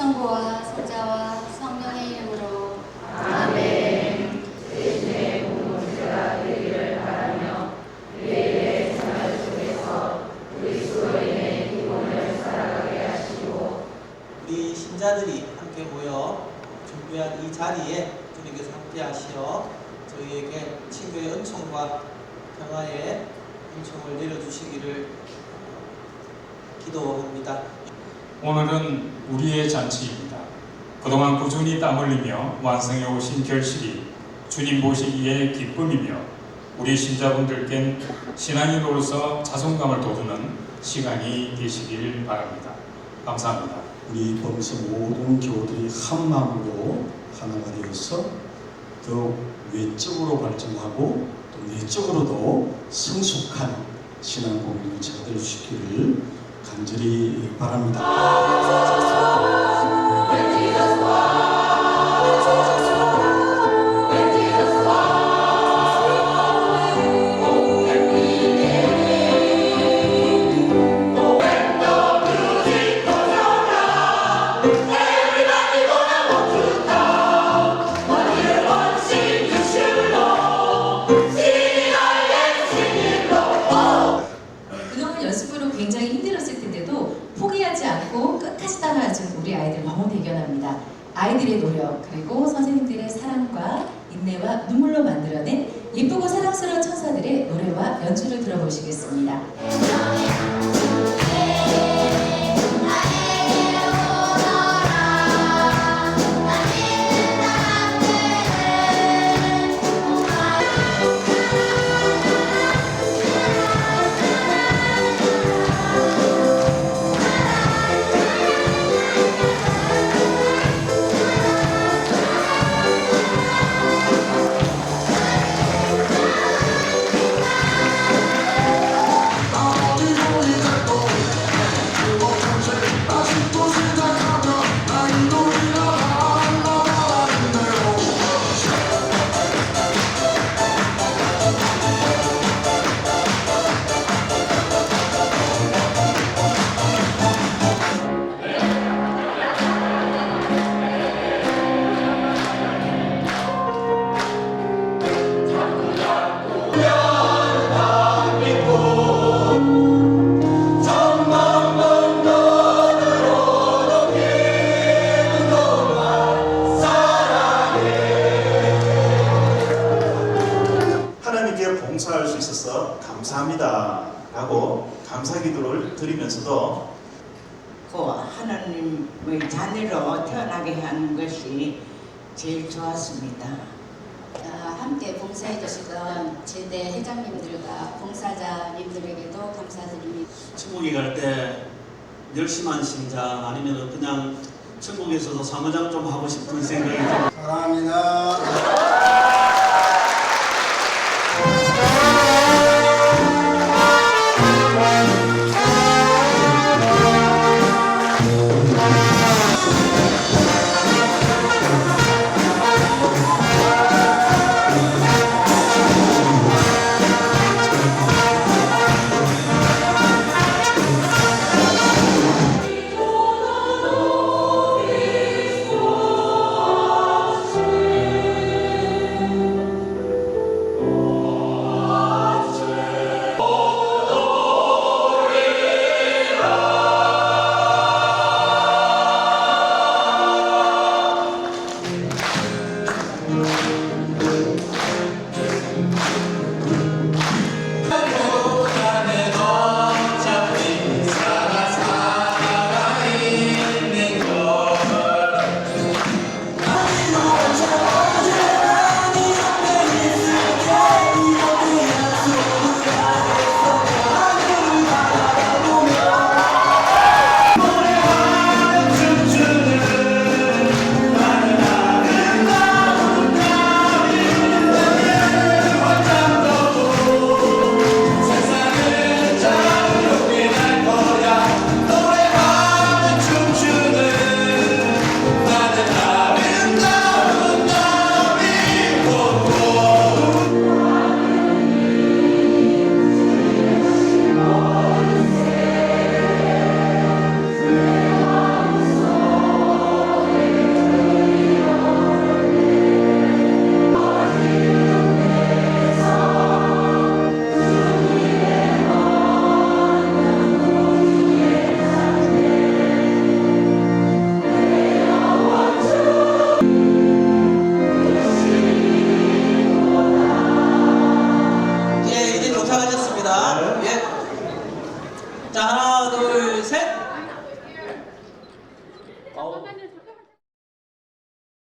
성부와 성자와 성령의 이름으로 우리 신자들이 함께 모여 준비한 이 자리에 주님께서 함께 하시어 저희에게 친교의 은총과 평화의 은총을 내려주시기를 기도합니다. 오늘은 우리의 잔치입니다. 그동안 꾸준히 땀 흘리며 완성해 오신 결실이 주님 보시기에 기쁨이며 우리 신자분들께는 신앙인으로서 자존감을 돋우는 시간이 되시길 바랍니다. 감사합니다. 우리 범서 모든 교우들이 한 마음으로 하나가 되어서 더욱 외적으로 발전하고 또 내적으로도 성숙한 신앙 공동체가 될 수 있기를 간절히 바랍니다. 아이들의 노력 그리고 선생님들의 사랑과 인내와 눈물로 만들어낸 예쁘고 사랑스러운 천사들의 노래와 연주를 들어보시겠습니다. 감사 기도를 드리면서도 그 하나님의 자녀로 태어나게 하는 것이 제일 좋았습니다. 아, 함께 봉사해 주시던 제대 회장님들과 봉사자님들에게도 감사드립니다. 천국에 갈 때 열심한 신자 아니면 그냥 천국에서도 사무장 좀 하고 싶은 생각이 듭니다. 사랑합니다. 예. 자, 하나, 둘, 셋.